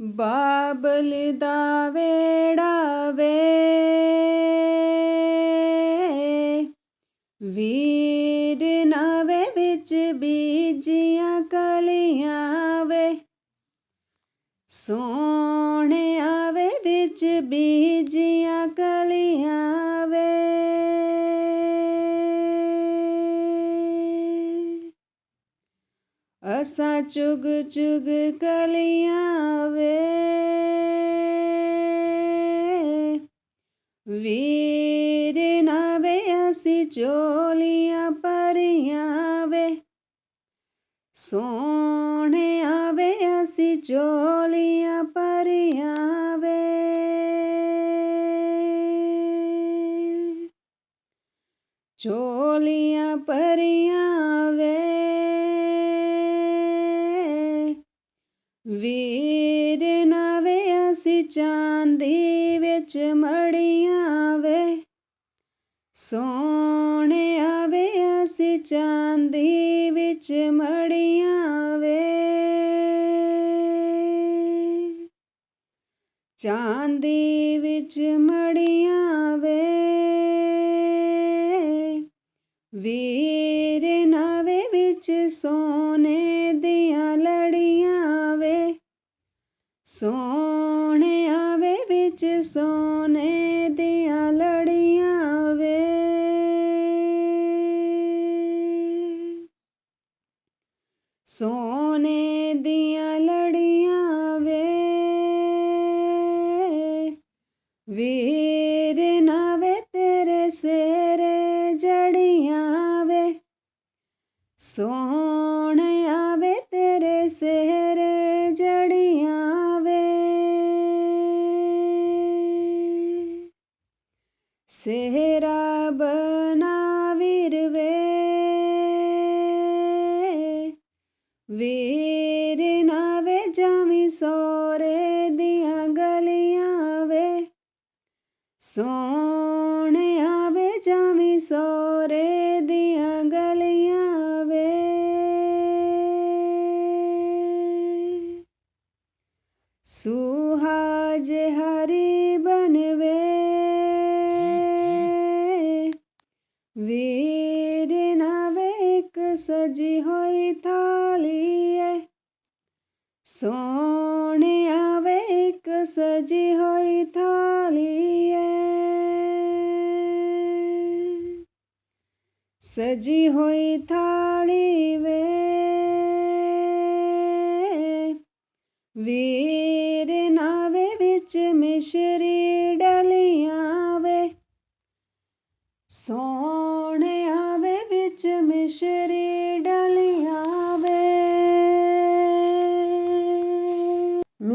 ਬਾਬਲ ਦਾ ਵੇੜਾ ਵੇ। ਵੀਰ ਨਵੇਂ ਵਿੱਚ ਬੀਜੀਆਂ ਕਲੀਆਂ ਵੇ। ਸੋਹਣਿਆ ਵੇ ਵਿੱਚ ਬੀਜ ਅਸਾਂ ਚੁਗ ਚੁਗ ਕਲੀਆਂ ਵੇ ਵੀਰ ਵੇ ਅਸੀਂ ਚੋਲੀਆਂ ਪਰੀਆਂ ਵੇ ਸੋਹਣਿਆ ਵੇ ਅਸੀਂ ਚੋਲੀਆਂ ਪਰੀਆਂ ਵੇ ਚੋਲੀਆਂ ਪਰੀਆਂ ਵੇ ਚਾਂਦੀ ਵਿੱਚ ਮੜੀਆਂ ਵੇ ਸੋਹਣਿਆ ਵੇ ਅਸੀਂ ਚਾਂਦੀ ਵਿੱਚ ਮੜੀਆਂ ਵੇ ਚਾਂਦੀ ਵਿੱਚ ਮੜੀਆਂ ਵੇ ਵੀਰ ਨਵੇ ਵਿੱਚ ਸੋਨੇ ਦੀਆਂ ਲੜੀਆਂ ਵੇ। ਸੋ ਵਿੱਚ ਸੋਨੇ ਦੀਆਂ ਲੜੀਆਂ ਵੇ। ਸੋਨੇ ਦੀਆਂ ਲੜੀਆਂ ਵੇ। ਵੀਰ ਵੀਰ ਵੇ ਜਾਮੀ ਸੋਰੇ ਦੀਆਂ ਗਲੀਆਂ ਵੇ। ਸੋਹਣਿਆ ਵੇ ਜਾਮੀ ਸੋਰੇ ਦੀਆਂ ਗਲੀਆਂ ਵੇ। ਸੁਹਾਜ ਹਰੀ ਬਨਵੇ ਵੀਰ ਨਵੇ ਇੱਕ ਸਜੀ ਹੋਈ ਥਾ ਏ ਸੋਹਣਿਆ ਵੇ ਸਜੀ ਹੋਈ ਥਾਲੀ ਏ ਸਜੀ ਹੋਈ ਥਾਲੀ ਵੇ। ਵੀਰ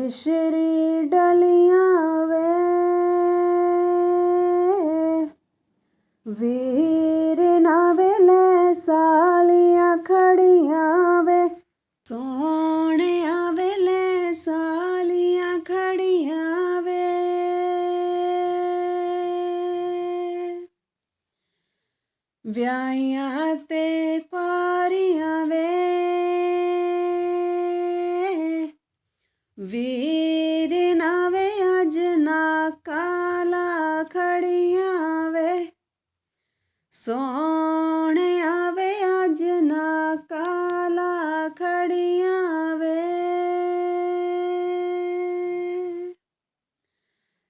ਮਿਸ਼ਰੀ ਡਲੀਆਂ ਵੇ। ਵੀਰ ਨਾਵੇ ਲੈ ਸਾਲੀਆਂ ਖੜੀਆਂ ਵੇ। ਸੋਹਣਿਆ ਵੇਲੇ ਸਾਲੀਆਂ ਖੜੀਆਂ ਵੇ। ਵਿਆਹੀਆਂ ਤੇ ਕੁਆਰੀਆਂ ਵੇ। ਵੀਰ ਨਾਵੇ ਅਜ ਨਾ ਕਾਲਾ ਖੜੀਆਂ ਵੇ। ਸੋਹਣਿਆ ਵੇ ਅਜ ਨਾ ਕਾਲਾ ਖੜੀਆਂ ਵੇ।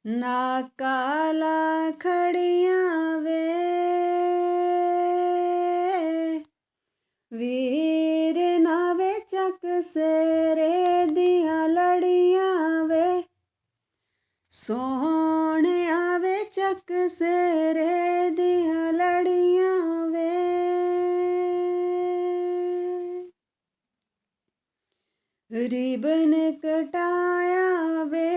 ਨਾ ਕਾਲਾ ਖੜੀਆਂ ਵੇ। ਵੀਰ ਸੋਹਣਿਆ ਵੇ ਚੱਕ ਸੇਰੇ ਦੀਆਂ ਲੜੀਆਂ ਵੇ। ਰਿਬਨ ਕਟਾਇਆ ਵੇ।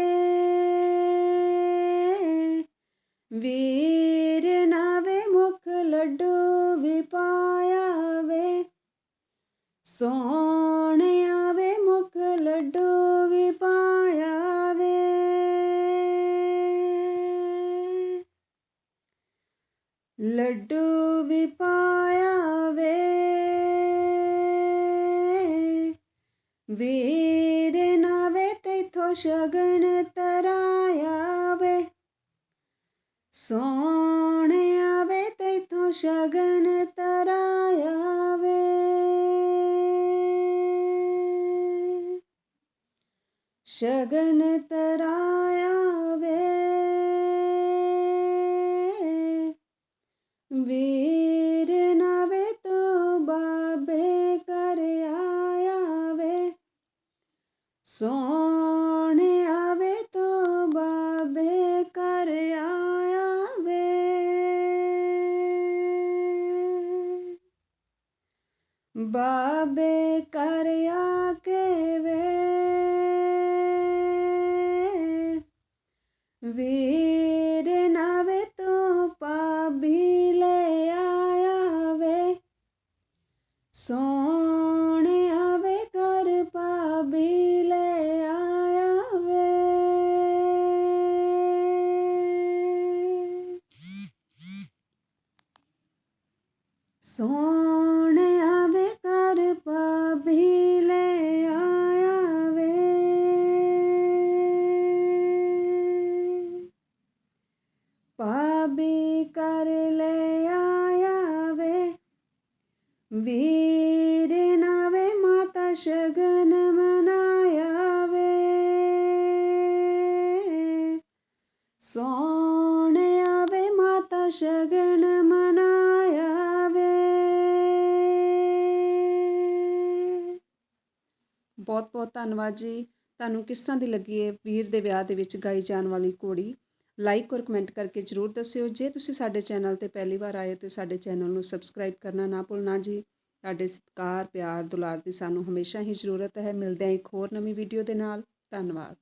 ਵੀਰ ਨਾਵੇ ਮੁਖ ਲੱਡੂ ਵੀ ਪਾਇਆ ਵੇ। ਸੋਹਣਿਆ ਲੱਡੂ ਵੀ ਪਾਇਆ ਵੇ ਵੀਰ ਨਾਵੇ ਤੈਥੋਂ ਤੈਥੋਂ ਸ਼ਗਨ ਤਰਾਇਆ ਵੇ ਸੋਹਣਿਆ ਵੇ ਤੈਥੋਂ ਸ਼ਗਨ ਤਰਾਇਆ ਵੇ ਸ਼ਗਨ ਬਾਬੇ ਕਰ ਆ ਕੇ ਵੀਰ ਨਵੇ ਮਾਤਾ ਸ਼ਗਨ ਮਨਾਇਆ ਵੇ ਸੋਹਣਿਆ ਵੇ ਮਾਤਾ ਸ਼ਗਨ ਮਨਾਇਆ ਵੇ ਬਹੁਤ ਬਹੁਤ ਧੰਨਵਾਦ ਜੀ। ਤੁਹਾਨੂੰ ਕਿਸ ਤਰ੍ਹਾਂ ਦੀ ਲੱਗੀ ਹੈ ਵੀਰ ਦੇ ਵਿਆਹ ਦੇ ਵਿੱਚ ਗਾਈ ਜਾਣ ਵਾਲੀ ਘੋੜੀ? ਲਾਈਕ ਔਰ ਕਮੈਂਟ ਕਰਕੇ ਜਰੂਰ ਦੱਸਿਓ। ਜੇ ਤੁਸੀਂ ਸਾਡੇ ਚੈਨਲ ਤੇ ਪਹਿਲੀ ਵਾਰ ਆਏ ਹੋ ਤੇ ਸਾਡੇ ਚੈਨਲ ਨੂੰ ਸਬਸਕ੍ਰਾਈਬ ਕਰਨਾ ਨਾ ਭੁੱਲਣਾ ਜੀ। ਤੁਹਾਡੇ ਸਤਿਕਾਰ, ਪਿਆਰ, ਦੁਲਾਰ ਦੀ ਸਾਨੂੰ ਹਮੇਸ਼ਾ ਹੀ ਜ਼ਰੂਰਤ ਹੈ। ਮਿਲਦੇ ਹਾਂ ਇੱਕ ਹੋਰ ਨਵੀਂ ਵੀਡੀਓ ਦੇ ਨਾਲ। ਧੰਨਵਾਦ।